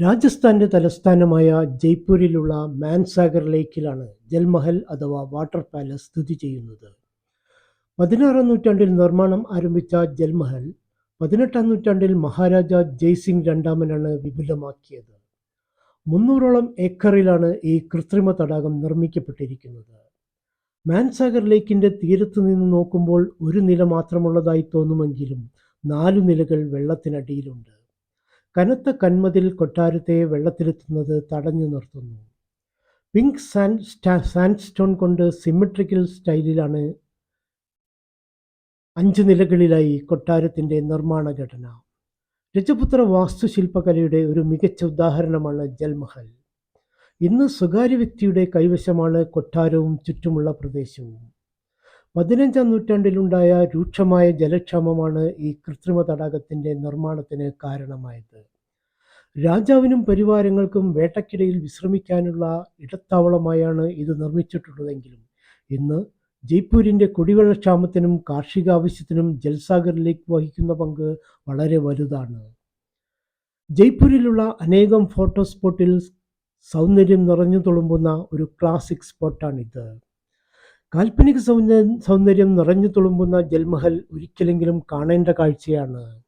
രാജസ്ഥാന്റെ തലസ്ഥാനമായ ജയ്പൂരിലുള്ള മാൻസാഗർ ലേക്കിലാണ് ജൽമഹൽ അഥവാ water palace സ്ഥിതി ചെയ്യുന്നത്. പതിനാറാം നൂറ്റാണ്ടിൽ നിർമ്മാണം ആരംഭിച്ച ജൽമഹൽ പതിനെട്ടാം നൂറ്റാണ്ടിൽ മഹാരാജ ജയ്സിംഗ് രണ്ടാമനാണ് വിപുലമാക്കിയത്. മുന്നൂറോളം ഏക്കറിലാണ് ഈ കൃത്രിമ തടാകം നിർമ്മിക്കപ്പെട്ടിരിക്കുന്നത്. മാൻസാഗർ ലേക്കിന്റെ തീരത്തു നിന്ന് നോക്കുമ്പോൾ ഒരു നില മാത്രമുള്ളതായി തോന്നുമെങ്കിലും നാലു നിലകൾ വെള്ളത്തിനടിയിലുണ്ട്. കനത്ത കന്മതിൽ കൊട്ടാരത്തെ വെള്ളത്തിലെത്തുന്നത് തടഞ്ഞു നിർത്തുന്നു. പിങ്ക് സാൻഡ് സ്റ്റോൺ കൊണ്ട് സിമെട്രിക്കൽ സ്റ്റൈലിലാണ് അഞ്ച് നിലകളിലായി കൊട്ടാരത്തിന്റെ നിർമ്മാണ ഘടന. രജപുത്ര വാസ്തുശില്പകലയുടെ ഒരു മികച്ച ഉദാഹരണമാണ് ജൽമഹൽ. ഇന്ന് സ്വകാര്യ വ്യക്തിയുടെ കൈവശമാണ് കൊട്ടാരവും ചുറ്റുമുള്ള പ്രദേശവും. പതിനഞ്ചാം നൂറ്റാണ്ടിലുണ്ടായ രൂക്ഷമായ ജലക്ഷാമമാണ് ഈ കൃത്രിമ തടാകത്തിന്റെ നിർമ്മാണത്തിന് കാരണമായത്. രാജാവിനും പരിവാരങ്ങൾക്കും വേട്ടക്കിടയിൽ വിശ്രമിക്കാനുള്ള ഇടത്താവളമായാണ് ഇത് നിർമ്മിച്ചിട്ടുള്ളതെങ്കിലും ഇന്ന് ജയ്പൂരിന്റെ കുടിവെള്ളക്ഷാമത്തിനും കാർഷിക ആവശ്യത്തിനും ജൽസാഗർ ലേക്ക് വഹിക്കുന്ന പങ്ക് വളരെ വലുതാണ്. ജയ്പൂരിലുള്ള അനേകം ഫോട്ടോ സ്പോട്ടിൽ സൗന്ദര്യം നിറഞ്ഞു തുളുമ്പുന്ന ഒരു ക്ലാസിക് സ്പോട്ടാണിത്. കാൽപ്പനിക സൗന്ദര്യം സൗന്ദര്യം നിറഞ്ഞു തുളുമ്പുന്ന ജൽമഹൽ ഒരിക്കലെങ്കിലും കാണേണ്ട കാഴ്ചയാണ്.